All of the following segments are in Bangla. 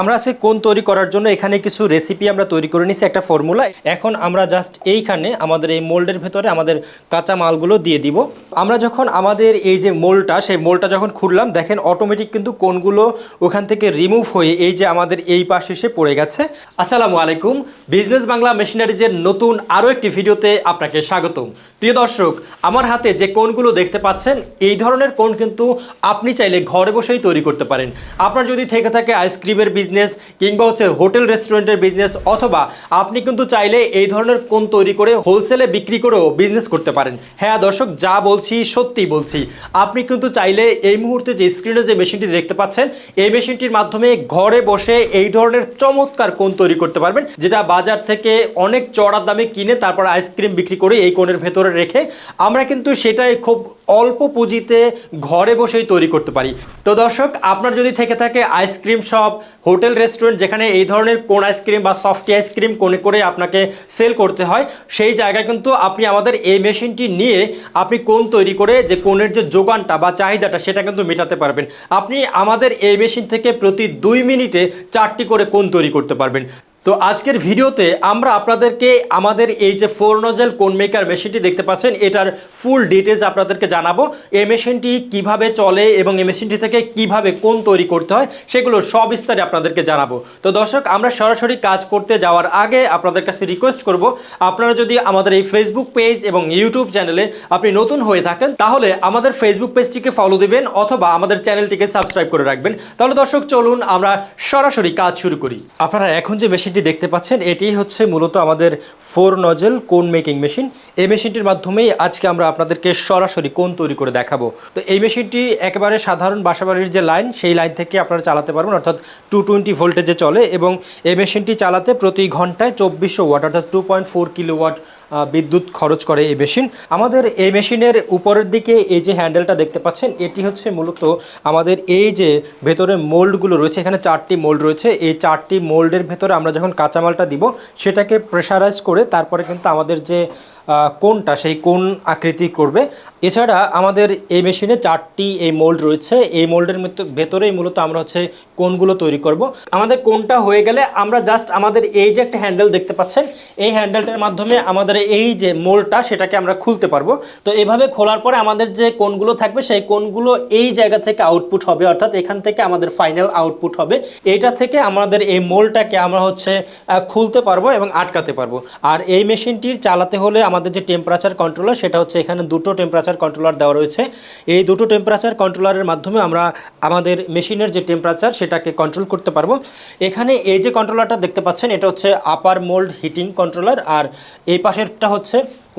আমরা আজকে কোন তৈরি করার জন্য এখানে কিছু রেসিপি আমরা তৈরি করে নিছি, একটা ফর্মুলা এখন আমরা জাস্ট এইখানে আমাদের এই মোল্ডের ভেতরে আমাদের কাঁচা মালগুলো দিয়ে দিব। আমরা যখন আমাদের এই যে মোলটা সেই মোলটা যখন খুললাম, দেখেন অটোমেটিক কিন্তু কোনগুলো ওখান থেকে রিমুভ হয়ে এই যে আমাদের এই পাশে এসে পড়ে গেছে। আসসালামু আলাইকুম বিজনেস বাংলা মেশিনারিজের নতুন আরও একটি ভিডিওতে আপনাকে স্বাগতম। প্রিয় দর্শক, আমার হাতে যে কোনগুলো দেখতে পাচ্ছেন, এই ধরনের কোন কিন্তু আপনি চাইলে ঘরে বসেই তৈরি করতে পারেন। আপনার যদি থেকে থাকে আইসক্রিমের বিজনেস কিংবা হচ্ছে হোটেল রেস্টুরেন্টের বিজনেস অথবা আপনি কিন্তু চাইলে এই ধরনের কোন তৈরি করে হোলসেলে বিক্রি করেও বিজনেস করতে পারেন। হ্যাঁ দর্শক, যা বলছি সত্যি বলছি। আপনি কিন্তু চাইলে এই মুহূর্তে যে স্ক্রিনে যে মেশিনটি দেখতে পাচ্ছেন, এই মেশিনটির মাধ্যমে ঘরে বসে এই ধরনের চমৎকার কোন তৈরি করতে পারবেন, যেটা বাজার থেকে অনেক চড়া দামে কিনে তারপর আইসক্রিম বিক্রি করে এই কোণের ভেতরে রেখে আমরা কিন্তু সেটাই খুব অল্প পুঁজিতে ঘরে বসেই তৈরি করতে পারি। তো দর্শক, আপনার যদি থেকে থাকে আইসক্রিম শপ, হোটেল, রেস্টুরেন্ট, যেখানে এই ধরনের কোন আইসক্রিম বা সফটি আইসক্রিম কোনে করে আপনাকে সেল করতে হয়, সেই জায়গায় কিন্তু আপনি আমাদের এই মেশিনটি নিয়ে আপনি কোন তৈরি করে যে কোনের যে যোগানটা বা চাহিদাটা সেটা কিন্তু মেটাতে পারবেন। আপনি আমাদের এই মেশিন থেকে প্রতি দুই মিনিটে চারটি করে কোন তৈরি করতে পারবেন। তো আজকের ভিডিওতে আমরা আপনাদেরকে আমাদের এই যে ফোর নজেল কোন মেকার মেশিনটি দেখতে পাচ্ছেন, এটার ফুল ডিটেলস আপনাদেরকে জানাব। এই মেশিনটি কীভাবে চলে এবং এই মেশিনটি থেকে কীভাবে কোন তৈরি করতে হয় সেগুলো সব বিস্তারে আপনাদেরকে জানাব। তো দর্শক, আমরা সরাসরি কাজ করতে যাওয়ার আগে আপনাদের কাছে রিকোয়েস্ট করব, আপনারা যদি আমাদের এই ফেসবুক পেজ এবং ইউটিউব চ্যানেলে আপনি নতুন হয়ে থাকেন, তাহলে আমাদের ফেসবুক পেজটিকে ফলো দিবেন অথবা আমাদের চ্যানেলটিকে সাবস্ক্রাইব করে রাখবেন। তাহলে দর্শক, চলুন আমরা সরাসরি কাজ শুরু করি। আপনারা এখন যে মেশিনটি দেখতে পাচ্ছেন, এটি হচ্ছে মূলত আমাদের four nozzle cone making machine. এই মেশিনটির মাধ্যমেই আজকে আমরা আপনাদেরকে সরাসরি কোন তৈরি করে দেখাবো। তো এই মেশিনটি একেবারে সাধারণ বাসাবাড়ির যে লাইন, সেই লাইন থেকে আপনারা চালাতে পারবেন, অর্থাৎ টু টোয়েন্টি ভোল্টেজে চলে এবং এই মেশিনটি চালাতে প্রতি ঘন্টায় চব্বিশশো ওয়াট, অর্থাৎ two point four kilo watt বিদ্যুৎ খরচ করে এই মেশিন। আমাদের এই মেশিনের উপরের দিকে এই যে হ্যান্ডেলটা দেখতে পাচ্ছেন, এটি হচ্ছে মূলত আমাদের এই যে ভেতরে মোল্ডগুলো রয়েছে, এখানে চারটি মোল্ড রয়েছে। এই চারটি মোল্ডের ভেতরে আমরা যখন কাঁচামালটা দিব, সেটাকে প্রেশারাইজ করে তারপরে কিন্তু আমাদের যে কোনটা সেই কোন আকৃতি করবে। এছাড়া আমাদের এই মেশিনে চারটি এই মোল্ড রয়েছে। এই মোল্ডের ভেতরেই মূলত আমরা হচ্ছে কোনগুলো তৈরি করব। আমাদের কোনটা হয়ে গেলে আমরা জাস্ট আমাদের এই যে একটা হ্যান্ডেল দেখতে পাচ্ছেন, এই হ্যান্ডেলটার মাধ্যমে আমাদের এই যে মোল্ডটা সেটাকে আমরা খুলতে পারব। তো এভাবে খোলার পরে আমাদের যে কোনগুলো থাকবে, সেই কোনগুলো এই জায়গা থেকে আউটপুট হবে, অর্থাৎ এখান থেকে আমাদের ফাইনাল আউটপুট হবে, এইটা থেকে আমাদের এই মোলটাকে আমরা হচ্ছে খুলতে পারব এবং আটকাতে পারব। আর এই মেশিনটির চালাতে হলে আমাদের যে টেম্পারেচার কন্ট্রোলার সেটা হচ্ছে এখানে দুটো টেম্পারেচার কন্ট্রোলার দেওয়া রয়েছে। এই দুটো টেম্পারেচার কন্ট্রোলারের মাধ্যমে আমরা আমাদের মেশিনের যে টেম্পারেচার সেটাকে কন্ট্রোল করতে পারব। এখানে এই যে কন্ট্রোলারটা দেখতে পাচ্ছেন, এটা হচ্ছে আপার মোল্ড হিটিং কন্ট্রোলার আর এই পাশেরটা হচ্ছে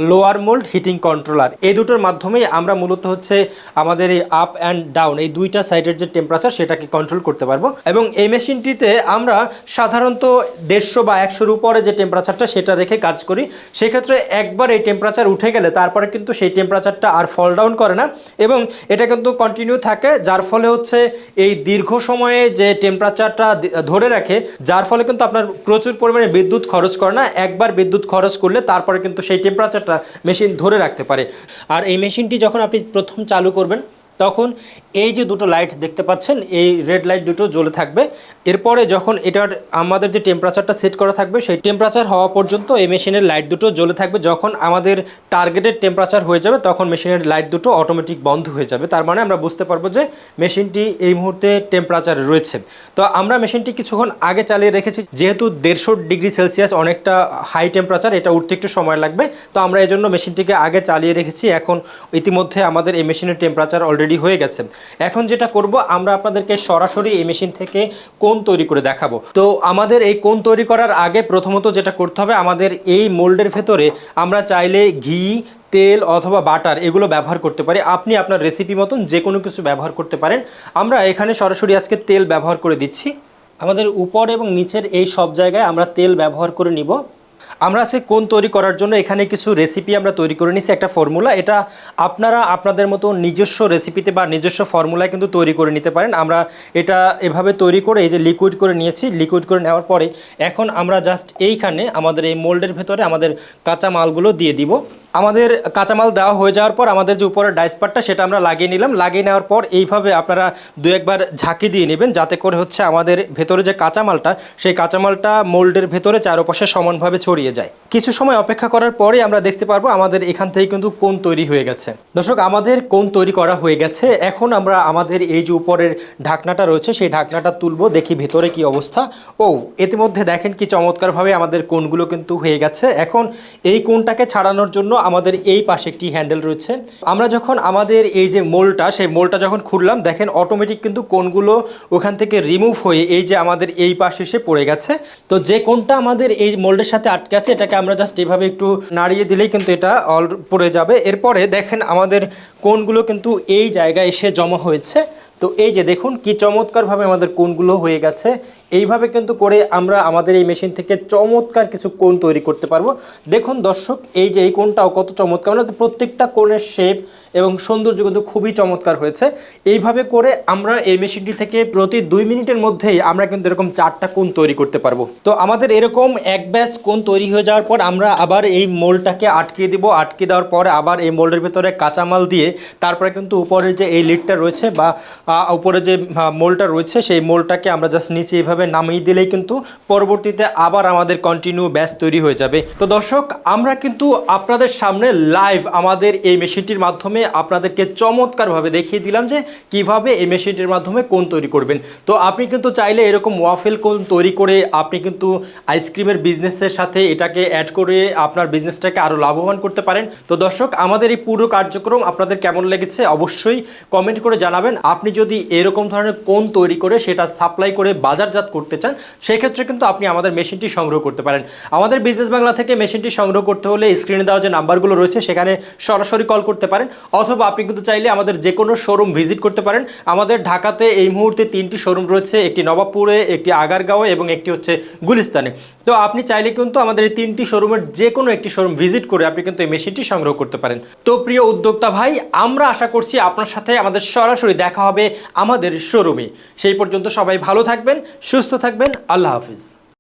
লোয়ার মোল্ড হিটিং কন্ট্রোলার। এই দুটোর মাধ্যমেই আমরা মূলত হচ্ছে আমাদের এই আপ অ্যান্ড ডাউন, এই দুইটা সাইডের যে টেম্পারেচার সেটাকে কন্ট্রোল করতে পারব। এবং এই মেশিনটিতে আমরা সাধারণত দেড়শো বা একশোর উপরে যে টেম্পারেচারটা সেটা রেখে কাজ করি। সেক্ষেত্রে একবার এই টেম্পারেচার উঠে গেলে তারপরে কিন্তু সেই টেম্পারেচারটা আর ফল ডাউন করে না। এবং এটা কিন্তু কন্টিনিউ থাকে, যার ফলে হচ্ছে এই দীর্ঘ সময়ে যে টেম্পারেচারটা ধরে রাখে, যার ফলে কিন্তু আপনার প্রচুর পরিমাণে বিদ্যুৎ খরচ করে না। একবার বিদ্যুৎ খরচ করলে তারপরে কিন্তু সেই টেম্পারেচারটা মেশিন ধরে রাখতে পারে। আর এই মেশিনটি যখন আপনি প্রথম চালু করবেন তখন এই যে দুটো লাইট দেখতে পাচ্ছেন, এই রেড লাইট দুটো জ্বলে থাকবে। এরপরে যখন এটার আমাদের যে টেম্পারেচারটা সেট করা থাকবে, সেই টেম্পারেচার হওয়া পর্যন্ত এই মেশিনের লাইট দুটো জ্বলে থাকবে। যখন আমাদের টার্গেটেড টেম্পারেচার হয়ে যাবে, তখন মেশিনের লাইট দুটো অটোমেটিক বন্ধ হয়ে যাবে। তার মানে আমরা বুঝতে পারব যে মেশিনটি এই মুহূর্তে টেম্পারেচার রয়েছে। তো আমরা মেশিনটি কিছুক্ষণ আগে চালিয়ে রেখেছি। যেহেতু দেড়শো ডিগ্রি সেলসিয়াস অনেকটা হাই টেম্পারেচার এটা উঠতে একটু সময় লাগবে। তো আমরা এই জন্য মেশিনটিকে আগে চালিয়ে রেখেছি। এখন ইতিমধ্যে আমাদের এই মেশিনের টেম্পারেচার অলরেডি হয়ে গেছে। এখন যেটা করব, আমরা আপনাদেরকে সরাসরি এই মেশিন থেকে কোন তৈরি করে দেখাবো। তো আমাদের এই কোন তৈরি করার আগে প্রথমত যেটা করতে হবে, আমাদের এই মোল্ডের ভেতরে আমরা চাইলে ঘি, তেল অথবা বাটার এগুলো ব্যবহার করতে পারি। আপনি আপনার রেসিপি মতন যে কোনো কিছু ব্যবহার করতে পারেন। আমরা এখানে সরাসরি আজকে তেল ব্যবহার করে দিচ্ছি। আমাদের উপর এবং নিচের এই সব জায়গায় আমরা তেল ব্যবহার করে নিব। আমরা আছে কোন তৈরি করার জন্য এখানে কিছু রেসিপি আমরা তৈরি করে নিছি একটা ফর্মুলা এটা আপনারা আপনাদের মতো নিজস্ব রেসিপিতে বা নিজস্ব ফর্মুলায় কিন্তু তৈরি করে নিতে পারেন। আমরা এটা এভাবে তৈরি করে এই যে লিকুইড করে নিয়েছি লিকুইড করে নেওয়ার পরে এখন আমরা জাস্ট এইখানে আমাদের এই মোল্ডের ভেতরে আমাদের কাঁচা মালগুলো দিয়ে দিব। আমাদের কাঁচামাল দেওয়া হয়ে যাওয়ার পর আমাদের যে উপরের ডাইসপারটা সেটা আমরা লাগিয়ে নিলাম। লাগিয়ে নেওয়ার পর এইভাবে আপনারা দু একবার ঝাঁকি দিয়ে নেবেন, যাতে করে হচ্ছে আমাদের ভেতরে যে কাঁচামালটা, সেই কাঁচামালটা মোল্ডের ভেতরে চারপাশে সমানভাবে ছড়িয়ে যায়। কিছু সময় অপেক্ষা করার পরে আমরা দেখতে পারব আমাদের এখান থেকে কিন্তু কোন তৈরি হয়ে গেছে। দর্শক, আমাদের কোন তৈরি করা হয়ে গেছে। এখন আমরা আমাদের এই যে উপরের ঢাকনাটা রয়েছে, সেই ঢাকনাটা তুলবো, দেখি ভেতরে কি অবস্থা। ও, ইতিমধ্যে দেখেন কি চমৎকারভাবে আমাদের কোনগুলো কিন্তু হয়ে গেছে। এখন এই কোনটাকে ছাড়ানোর জন্য আমাদের এই পাশে একটি হ্যান্ডেল রয়েছে। আমরা যখন আমাদের এই যে মোলটা, সেই মোলটা যখন খুললাম, দেখেন অটোমেটিক কিন্তু কোনগুলো ওখান থেকে রিমুভ হয়ে এই যে আমাদের এই পাশে এসে পড়ে গেছে। তো যে কোনটা আমাদের এই মোল্ডের সাথে আটকে আছে, এটাকে আমরা জাস্ট এভাবে একটু নাড়িয়ে দিলেই কিন্তু এটা অল পড়ে যাবে। এরপরে দেখেন আমাদের কোনগুলো কিন্তু এই জায়গায় এসে জমা হয়েছে। তো এই যে দেখুন, কি চমৎকারভাবে আমাদের কোনগুলো হয়ে গেছে। এইভাবে কিন্তু করে আমরা আমাদের এই মেশিন থেকে চমৎকার কিছু কোন তৈরি করতে পারব। দেখুন দর্শক, এই যে এই কোনটাও কত চমৎকার। মানে প্রত্যেকটা কোণের শেপ এবং সৌন্দর্য কিন্তু খুবই চমৎকার হয়েছে। এইভাবে করে আমরা এই মেশিনটি থেকে প্রতি দুই মিনিটের মধ্যেই আমরা কিন্তু এরকম চারটা কোণ তৈরি করতে পারব। তো আমাদের এরকম এক ব্যাস কোণ তৈরি হয়ে যাওয়ার পর আমরা আবার এই মোলটাকে আটকে দিব। আটকে দেওয়ার পরে আবার এই মোল্ডের ভেতরে কাঁচামাল দিয়ে তারপরে কিন্তু উপরের যে এই লিডটা রয়েছে বা উপরে যে মোলটা রয়েছে সেই মোলটাকে আমরা জাস্ট নিচে এইভাবে নামিয়ে দিলেই কিন্তু পরবর্তীতে আবার আমাদের কন্টিনিউ ব্যাস তৈরি হয়ে যাবে। তো দর্শক, আমরা কিন্তু আপনাদের সামনে লাইভ আমাদের এই মেশিনটির মাধ্যমে আপনাদেরকে চমৎকারভাবে দেখিয়ে দিলাম যে কীভাবে এই মেশিনটির মাধ্যমে কোন তৈরি করবেন। তো আপনি কিন্তু চাইলে এরকম ওয়াফেল কোন তৈরি করে আপনি কিন্তু আইসক্রিমের বিজনেসের সাথে এটাকে অ্যাড করে আপনার বিজনেসটাকে আরও লাভবান করতে পারেন। তো দর্শক, আমাদের এই পুরো কার্যক্রম আপনাদের কেমন লেগেছে অবশ্যই কমেন্ট করে জানাবেন। আপনি যদি এরকম ধরনের কোন তৈরি করে সেটা সাপ্লাই করে বাজারজাত করতে চান, সেক্ষেত্রে কিন্তু আপনি আমাদের মেশিনটি সংগ্রহ করতে পারেন। আমাদের বিজনেস বাংলা থেকে মেশিনটি সংগ্রহ করতে হলে স্ক্রিনে দেওয়া যে নাম্বারগুলো রয়েছে, সেখানে সরাসরি কল করতে পারেন। অথবা আপনি কিন্তু চাইলে আমাদের যে কোনো শোরুম ভিজিট করতে পারেন। আমাদের ঢাকাতে এই মুহূর্তে তিনটি শোরুম রয়েছে, একটি নবাবপুরে, একটি আগারগাঁওয়ে এবং একটি হচ্ছে গুলিস্তানে। তো আপনি চাইলে কিন্তু আমাদের এই তিনটি শোরুমের যে কোনো একটি শোরুম ভিজিট করে আপনি কিন্তু এই মেশিনটি সংগ্রহ করতে পারেন। তো প্রিয় উদ্যোক্তা ভাই, আমরা আশা করছি আপনার সাথে আমাদের সরাসরি দেখা হবে আমাদের শোরুমে সেই পর্যন্ত সবাই ভালো থাকবেন, সুস্থ থাকবেন, আল্লাহ হাফিজ।